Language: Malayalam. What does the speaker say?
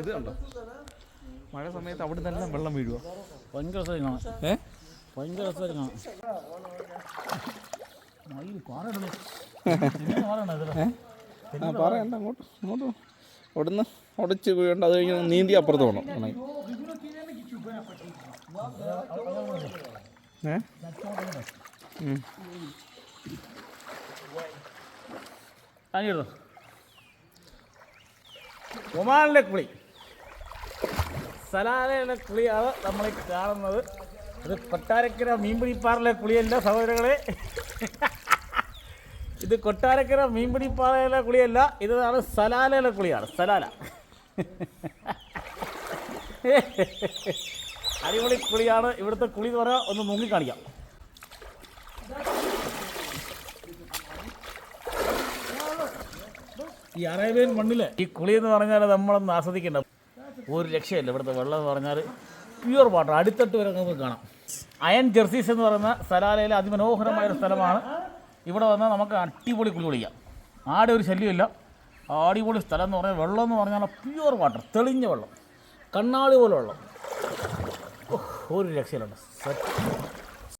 ഇത് കണ്ടോ മഴ സമയത്ത് അവിടെ തന്നെ വെള്ളം വീഴുക ഭയങ്കര ഏ? ഭയങ്കര ആ പറയണ്ട അങ്ങോട്ട്? അങ്ങോട്ട് അവിടുന്ന് ഉടച്ച് വീഴണ്ട അത് കഴിഞ്ഞ് നീന്തി അപ്പുറത്ത് പോകണം ഏ? അനിയടോ ഒമാനിലെ കുളി. സലാലയിലെ കുളിയാണ് നമ്മൾ കാണുന്നത്. ഇത് കൊട്ടാരക്കര മീൻപിടിപ്പാറിലെ കുളിയല്ല സഹോദരങ്ങളെ. ഇത് കൊട്ടാരക്കര മീൻപിടിപ്പാറയിലെ കുളിയല്ല ഇതാണ് സലാലയിലെ കുളിയാണ്. സലാല. അടിപൊളി കുളിയാണ്. ഇവിടുത്തെ കുളി എന്ന് പറഞ്ഞാൽ ഒന്ന് മുങ്ങി ഈ അറേബ്യൻ മണ്ണിൽ. ഈ കുളി എന്ന് പറഞ്ഞാൽ നമ്മളൊന്ന് ആസ്വദിക്കേണ്ട. ഒരു രക്ഷയില്ല. ഇവിടുത്തെ വെള്ളം എന്ന് പറഞ്ഞാൽ പ്യുവർ വാട്ടർ അടിത്തട്ട് വരെ നമുക്ക് കാണാം. അയൺ ജെർസീസ് എന്ന് പറയുന്ന സലാലയിലെ അതിമനോഹരമായ ഒരു സ്ഥലമാണ്. ഇവിടെ വന്നാൽ നമുക്ക് അടിപൊളി കുളി കുളിക്കാം. ആടെ ഒരു ശല്യമില്ല. അടിപൊളി സ്ഥലം എന്ന് പറഞ്ഞാൽ വെള്ളം എന്ന് പറഞ്ഞാൽ പ്യുവർ വാട്ടർ തെളിഞ്ഞ വെള്ളം. കണ്ണാടി പോലെ വെള്ളം. ഒരു രക്ഷയിലുണ്ട് സെറ്റ്